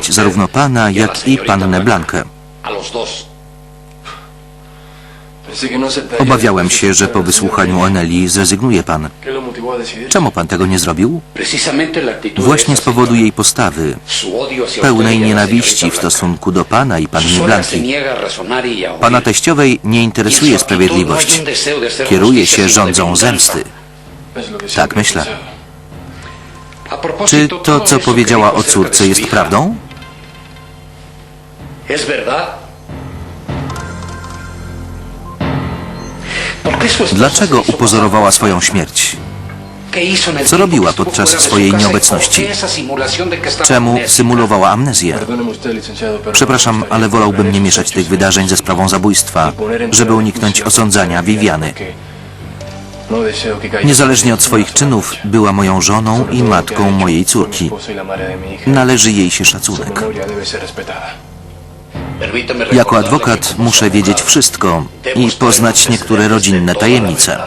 zarówno pana, jak i pannę Blankę. Obawiałem się, że po wysłuchaniu Oneli zrezygnuje pan. Czemu pan tego nie zrobił? Właśnie z powodu jej postawy, pełnej nienawiści w stosunku do pana i panny Blanki. Pana teściowej nie interesuje sprawiedliwość. Kieruje się rządzą zemsty. Tak myślę. Czy to, co powiedziała o córce, jest prawdą? ¿Es verdad? ¿Por qué su esposa Dlaczego upozorowała swoją śmierć? ¿Qué hizo en el Co robiła podczas swojej y nieobecności? Czemu symulowała amnezję? Przepraszam, ale wolałbym nie mieszać tych wydarzeń ze sprawą zabójstwa, żeby uniknąć osądzania Viviany. Niezależnie od swoich czynów, była moją żoną i matką mojej córki. Należy jej się szacunek. Jako adwokat muszę wiedzieć wszystko i poznać niektóre rodzinne tajemnice.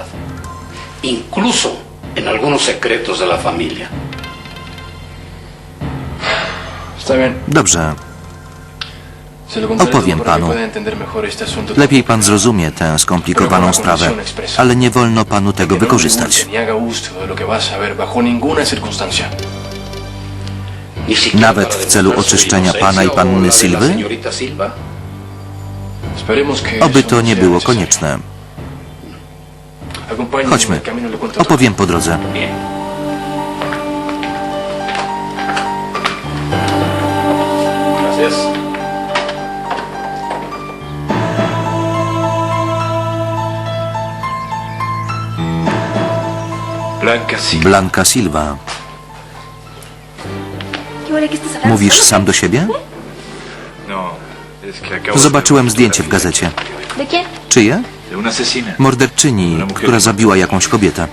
Incluso en algunos secretos de la familia. Dobrze, Opowiem panu. lepiej pan zrozumie tę skomplikowaną sprawę, ale nie wolno panu tego wykorzystać. Nawet w celu oczyszczenia pana i panny Silwy? Oby to nie było konieczne. Chodźmy. Opowiem po drodze. Blanca Silva. Mówisz sam do siebie? Zobaczyłem zdjęcie w gazecie. Czyje? Morderczyni, która zabiła jakąś kobietę.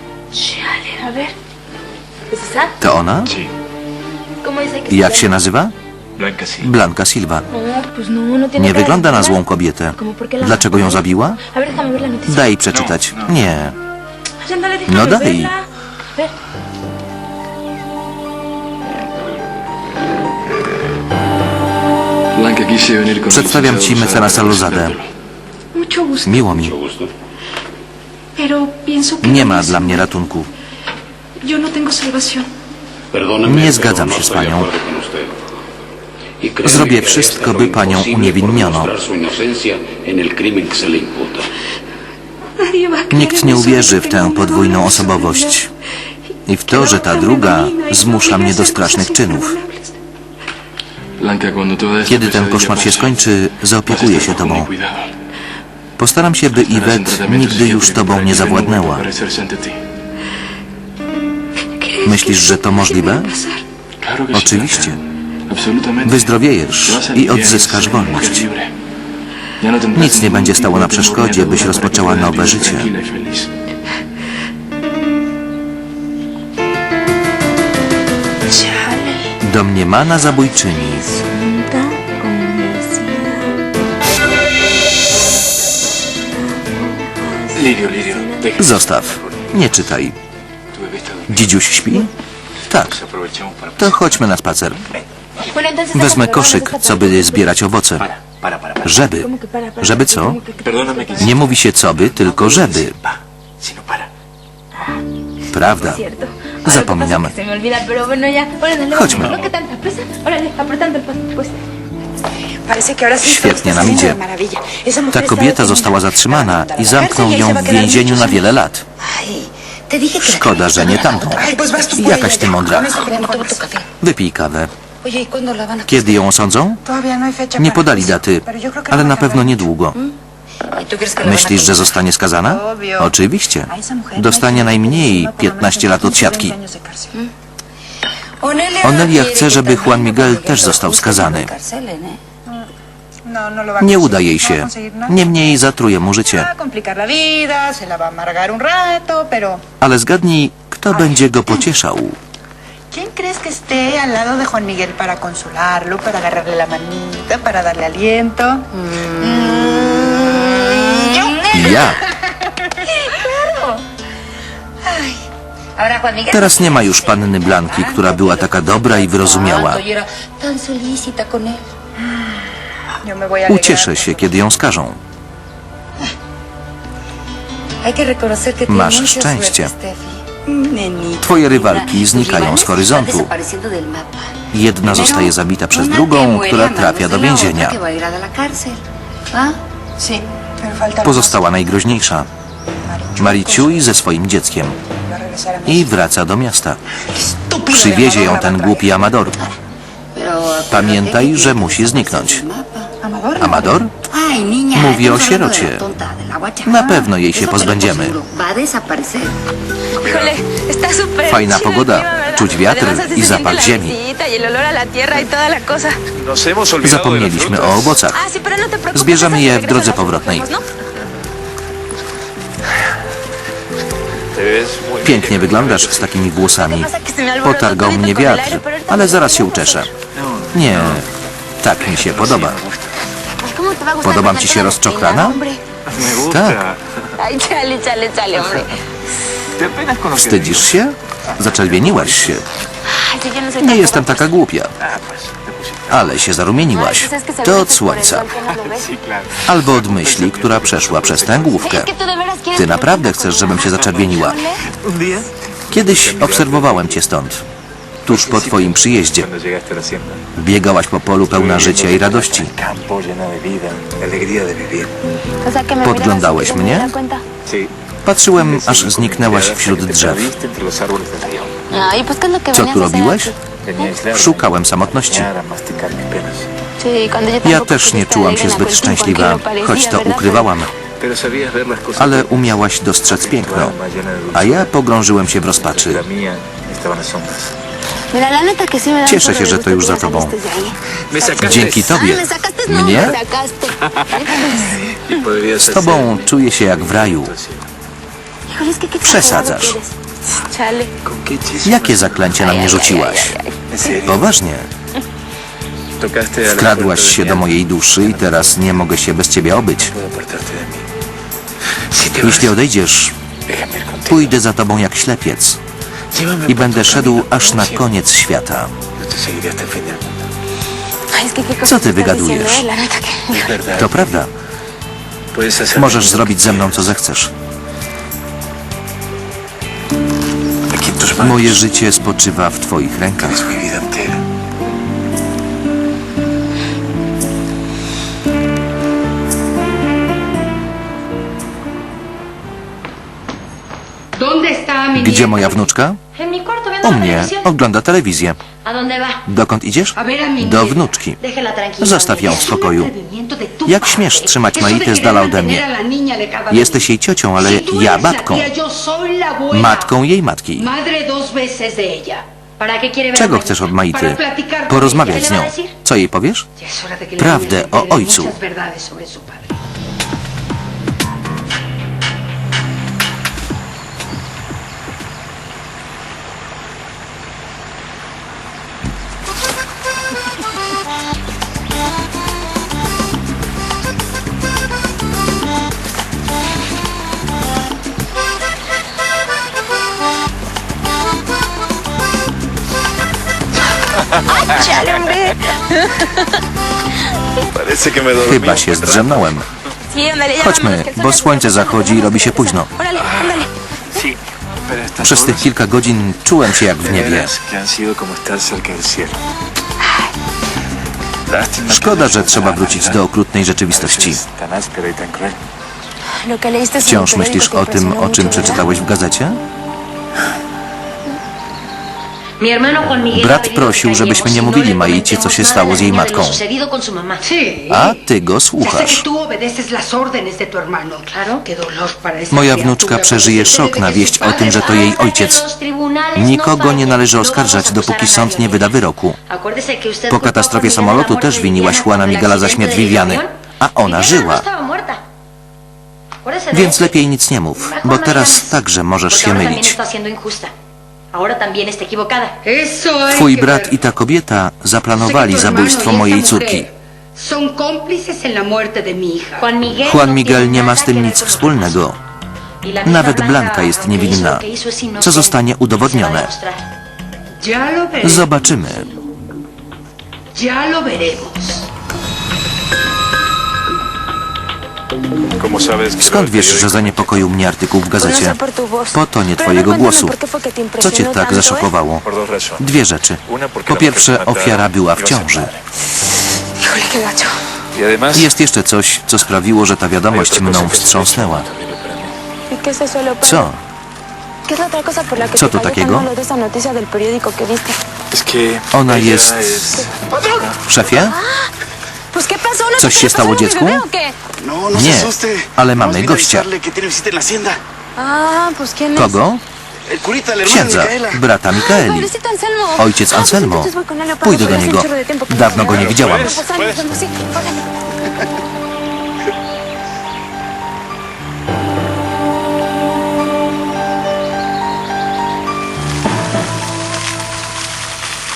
To ona? Sí, ¿Cómo dice que Jak się nazywa? Blanka Silva. No, no, no Nie wygląda na złą kobietę. ¿Cómo por qué la Dlaczego ją zabiła? Daj przeczytać. Nie. No daj. Przedstawiam ci mecenasa gusto. Miło mi. Nie ma dla mnie ratunku. Nie zgadzam się z panią. Zrobię wszystko, by panią uniewinniono. Nikt nie uwierzy w tę podwójną osobowość i w to, że ta druga zmusza mnie do strasznych czynów. Kiedy ten koszmar się skończy, zaopiekuję się tobą. Postaram się, by Iwet nigdy już tobą nie zawładnęła. Myślisz, że to możliwe? Oczywiście. Wyzdrowiejesz i odzyskasz wolność. Nic nie będzie stało na przeszkodzie, byś rozpoczęła nowe życie. Domniemana zabójczyni. Zostaw. Nie czytaj. Dzidziuś śpi? Tak. To chodźmy na spacer. Wezmę koszyk, co by zbierać owoce. Żeby. Żeby co? ¿Cómo que- Perdóname que... Nie mówi się co by, tylko żeby. No. Prawda. Zapominamy. ¿qué pasa? Que se me olvida, pero bueno, ya. Órale, Chodźmy. No, ¿qué tanta prisa? Órale, apretando el paso, pues. Parece que ahora sí Świetnie nam idzie. Ta kobieta została zatrzymana i la zamkną cárcel ella ją w więzieniu na wiele lat. Szkoda, że nie tamtą. Jakaś ty mądra. Wypij kawę. Oye, ¿y cuándo la van a Kiedy ją osądzą? Nie podali daty, ale no va na pewno niedługo. Myślisz, że zostanie skazana? Oczywiście. Dostanie no najmniej por lo menos 15 lat od 15, siatki. 20 años de cárcel. Onelia chce, żeby Juan Miguel też został skazany. ¿eh? No, no Nie conseguir. uda jej No się. Niemniej zatruje mu życie. Ale zgadnij, kto będzie go pocieszał. ¿quién crees que esté al lado de Juan Miguel para consolarlo, para agarrarle la manita, para darle aliento? Ja. Juan Miguel... Teraz nie ma już panny Blanki, która była taka dobra i wyrozumiała. Y. Ucieszę się, kiedy ją skażą. Masz szczęście. Twoje rywalki znikają z horyzontu. Jedna zostaje zabita przez drugą, która trafia do więzienia. Pozostała najgroźniejsza. Mariciuj ze swoim dzieckiem. I wraca do miasta. Przywiezie ją ten głupi Amador. Pamiętaj, że musi zniknąć. Amador. Mówi o sierocie. Na pewno jej się pozbędziemy. Fajna pogoda. Czuć wiatr i zapach ziemi. Y y Zapomnieliśmy o owocach. Ah, no. Zbierzemy je w drodze powrotnej. ¿no? Pięknie wyglądasz z takimi włosami. Potargał mnie wiatr, ale zaraz się uczeszę. Nie, tak mi się podoba. Pues, ¿cómo te va a gustar Podobam ci się rozczochrana? Tak. Wstydzisz się? Zaczerwieniłaś się. Nie jestem taka głupia, ale się zarumieniłaś. To od słońca. Albo od myśli, która przeszła przez tę główkę. Ty naprawdę chcesz, żebym się zaczerwieniła. Kiedyś obserwowałem cię stąd. Tuż po twoim przyjeździe. Biegałaś po polu pełna życia i radości. Podglądałeś mnie? Patrzyłem, aż zniknęłaś wśród drzew. perdiste entre los árboles del río. Ay, pues ¿qué es lo que Co tu robiłeś? Szukałem samotności. Ja też nie czułam się zbyt szczęśliwa, choć to ukrywałam. Ale umiałaś dostrzec piękno. A ja pogrążyłem się w rozpaczy. Cieszę się, że to już za tobą. sacaste. Dzięki Ay, tobie. no, Mnie? Y Z tobą czuję się jak w raju. Przesadzasz. Jakie zaklęcie na mnie rzuciłaś? Poważnie. Wkradłaś się do mojej duszy i teraz nie mogę się bez ciebie obyć. Jeśli odejdziesz, pójdę za tobą jak ślepiec i będę szedł aż na koniec świata. Qué Co ty wygadujesz? verdad. To prawda. Możesz zrobić ze mną co zechcesz. Moje życie spoczywa w twoich rękach. Es mi vida entera. ¿Dónde está mi Gdzie moja wnuczka? U mnie. Ogląda telewizję. Dokąd idziesz? Do wnuczki. Zostaw ją w spokoju. Jak śmiesz trzymać Maitę z dala ode mnie? Jesteś jej ciocią, ale ja la matką. jej matki. Madre dos veces de ella. ¿Para qué quiere ver Czego chcesz od Maity? Porozmawiać z nią. Co jej powiesz? Prawdę o ojcu. Chale, hombre. Parece que me dormí. Chyba się zdrzemnąłem. Chodźmy, bo słońce zachodzi i robi się późno. Órale, ándale. Sí, pero estas Przez tych horas kilka godzin czułem się jak w niebie. veras que han sido como estar cerca del cielo. Lástima que Szkoda, że nuestra trzeba wrócić do okrutnej rzeczywistości. veces tan áspera y tan cruel. Wciąż myślisz o tym, o czym przeczytałeś w gazecie? Brat prosił, żebyśmy nie no mówili Maicie, co się stało z jej matką. A ty go słuchasz. Moja wnuczka przeżyje szok na wieść o tym, że to jej ojciec. no Nikogo nie należy luego oskarżać, dopóki sąd nie wyda wyroku. Po katastrofie samolotu też winiłaś Juana Miguela za śmierć Viviany, a ona no żyła. Więc lepiej nic nie mów, bo teraz także możesz się mylić. Twój brat i ta kobieta zaplanowali zabójstwo mojej córki. Juan Miguel nie ma z tym nic wspólnego. Nawet Blanka jest niewinna, co zostanie udowodnione. Zobaczymy. Ya lo veremos. Skąd wiesz, że zaniepokoił mnie artykuł w gazecie? Po tonie twojego głosu. Co cię tak zaszokowało? Dwie rzeczy. Po pierwsze, ofiara była w ciąży. Jest jeszcze coś, co sprawiło, że ta wiadomość mną wstrząsnęła. Co? Co to takiego? Ona jest... Szefie? Coś się stało dziecku? Nie, ale mamy gościa. Kogo? Księdza, brata Mikaeli. Ojciec Anselmo. Pójdę do niego. Dawno go nie widziałam.